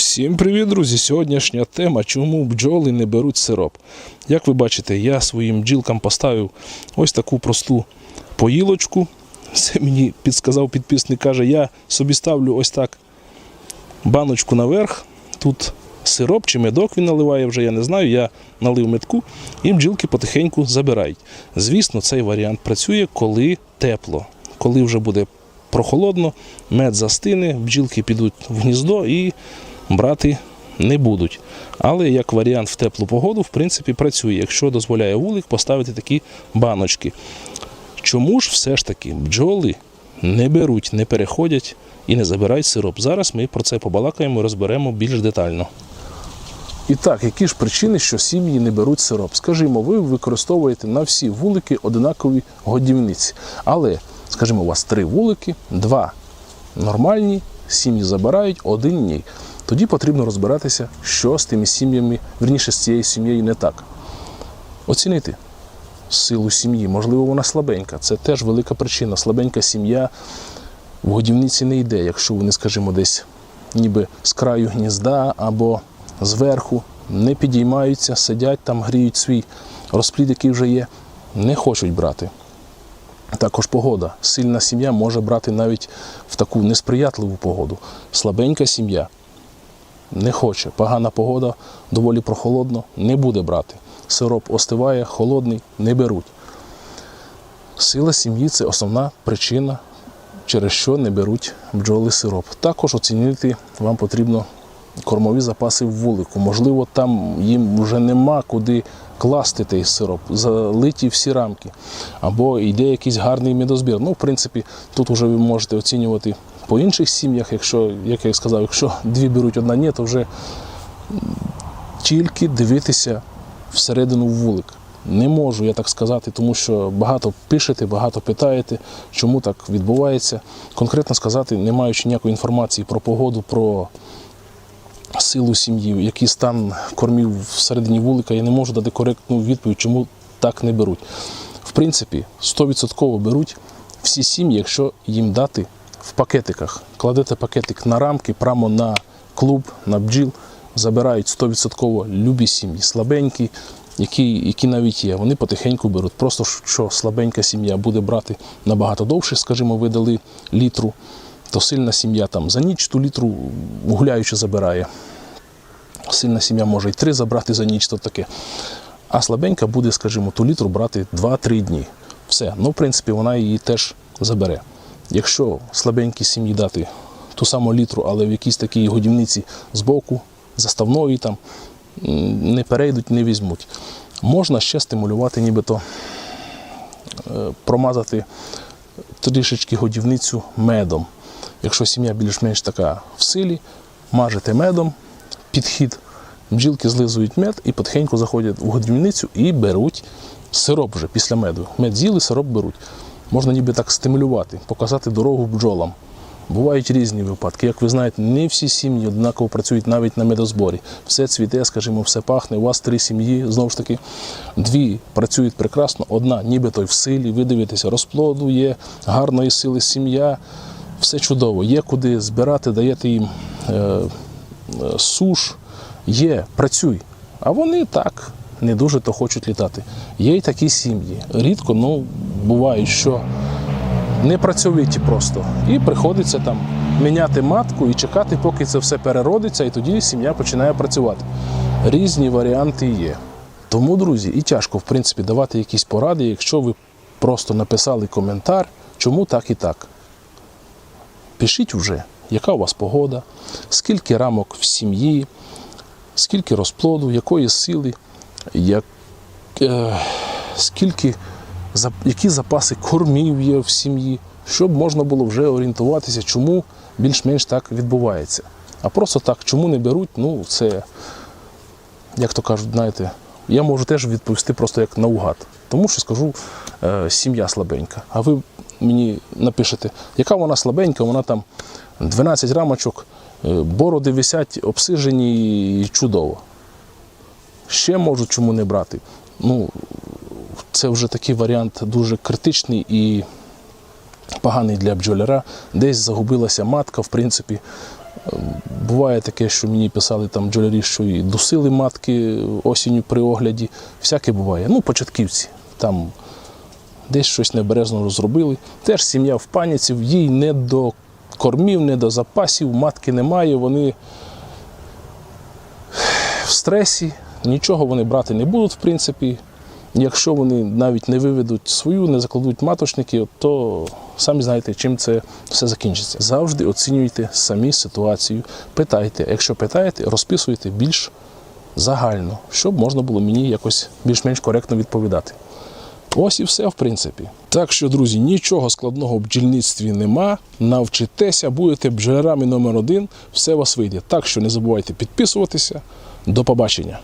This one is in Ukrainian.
Всім привіт, друзі! Сьогоднішня тема, чому бджоли не беруть сироп. Як ви бачите, я своїм бджілкам поставив ось таку просту поїлочку. Це мені підсказав підписник, каже, я собі ставлю ось так баночку наверх. Тут сироп чи медок він наливає вже, я не знаю. Я налив медку і бджілки потихеньку забирають. Звісно, цей варіант працює, коли тепло, коли вже буде прохолодно, мед застине, бджілки підуть в гніздо і брати не будуть. Але як варіант в теплу погоду, в принципі, працює, якщо дозволяє вулик поставити такі баночки. Чому ж все ж таки бджоли не беруть, не переходять і не забирають сироп? Зараз ми про це побалакаємо і розберемо більш детально. І так, які ж причини, що сім'ї не беруть сироп? Скажімо, ви використовуєте на всі вулики одинакові годівниці. Але, скажімо, у вас три вулики, два нормальні, сім'ї забирають, один ні. Тоді потрібно розбиратися, що з тими сім'ями, верніше з цією сім'єю не так. Оцінити силу сім'ї. Можливо, вона слабенька. Це теж велика причина. Слабенька сім'я в годівниці не йде, якщо вони, скажімо, десь ніби з краю гнізда або зверху не підіймаються, сидять там, гріють свій розплід, який вже є, не хочуть брати. Також погода. Сильна сім'я може брати навіть в таку несприятливу погоду. Слабенька сім'я не хоче. Погана погода, доволі прохолодно, не буде брати. Сироп остиває, холодний, не беруть. Сила сім'ї це основна причина, через що не беруть бджоли сироп. Також оцінити вам потрібно кормові запаси в вулику. Можливо, там їм вже нема куди класти той сироп, залиті всі рамки. Або йде якийсь гарний медозбір. Ну, в принципі, тут вже ви можете оцінювати по інших сім'ях, якщо, як я сказав, якщо дві беруть, одна ні, то вже тільки дивитися всередину вулик. Не можу я так сказати, тому що багато пишете, багато питаєте, чому так відбувається. Конкретно сказати, не маючи ніякої інформації про погоду, про силу сім'ї, який стан кормів всередині вулика, я не можу дати коректну відповідь, чому так не беруть. В принципі, 100% беруть всі сім'ї, якщо їм дати в пакетиках. Кладете пакетик на рамки, прямо на клуб, на бджіл, забирають 100% любі сім'ї, слабенькі, які, які навіть є. Вони потихеньку беруть. Просто що слабенька сім'я буде брати набагато довше, скажімо, ви дали літру, то сильна сім'я там за ніч ту літру гуляючи забирає. Сильна сім'я може й три забрати за ніч, то таке. А слабенька буде, скажімо, ту літру брати 2-3 дні. Все. Ну, в принципі, вона її теж забере. Якщо слабенькій сім'ї дати ту саму літру, але в якійсь такій годівниці збоку, заставної там, не перейдуть, не візьмуть. Можна ще стимулювати, нібито е, промазати трішечки годівницю медом. Якщо сім'я більш-менш така в силі, мажете медом, підхід, бджілки злизують мед і потихеньку заходять в годівницю і беруть сироп вже після меду. Мед з'їли, сироп беруть. Можна ніби так стимулювати, показати дорогу бджолам. Бувають різні випадки. Як ви знаєте, не всі сім'ї однаково працюють навіть на медозборі. Все цвіте, скажімо, все пахне. У вас три сім'ї, знову ж таки, дві працюють прекрасно, одна нібито й в силі, ви дивитеся, розплоду є, гарної сили сім'я, все чудово. Є куди збирати, даєте їм е, е, суш, є, працюй. А вони так не дуже то хочуть літати. Є й такі сім'ї. Рідко, ну, буває, що не працьовиті просто. І приходиться там міняти матку і чекати, поки це все переродиться, і тоді сім'я починає працювати. Різні варіанти є. Тому, друзі, і тяжко, в принципі, давати якісь поради, якщо ви просто написали коментар, чому так і так. Пишіть вже, яка у вас погода, скільки рамок в сім'ї, скільки розплоду, якої сили, як, е, скільки, які запаси кормів є в сім'ї, щоб можна було вже орієнтуватися, чому більш-менш так відбувається. А просто так, чому не беруть, ну це, як то кажуть, знаєте, я можу теж відповісти просто як наугад. Тому що скажу, е, сім'я слабенька. А ви мені напишете, яка вона слабенька, вона там 12 рамочок, е, бороди висять, обсижені і чудово. Ще можуть чому не брати. Ну, це вже такий варіант дуже критичний і поганий для бджоляра. Десь загубилася матка, в принципі, Буває таке, що мені писали там бджолярі, що і дусили матки осінню при огляді. Всяке буває. Ну, початківці. Там десь щось небережно зробили. Теж сім'я в паніці, їй не до кормів, не до запасів, матки немає, вони в стресі, нічого вони брати не будуть, в принципі. Якщо вони навіть не виведуть свою, не закладуть маточники, то самі знаєте, чим це все закінчиться. Завжди оцінюйте самі ситуацію, питайте. Якщо питаєте, розписуйте більш загально, щоб можна було мені якось більш-менш коректно відповідати. Ось і все, в принципі. Так що, друзі, нічого складного в бджільництві нема. Навчитеся, будете бджолярами номер один, все вас вийде. Так що не забувайте підписуватися. До побачення.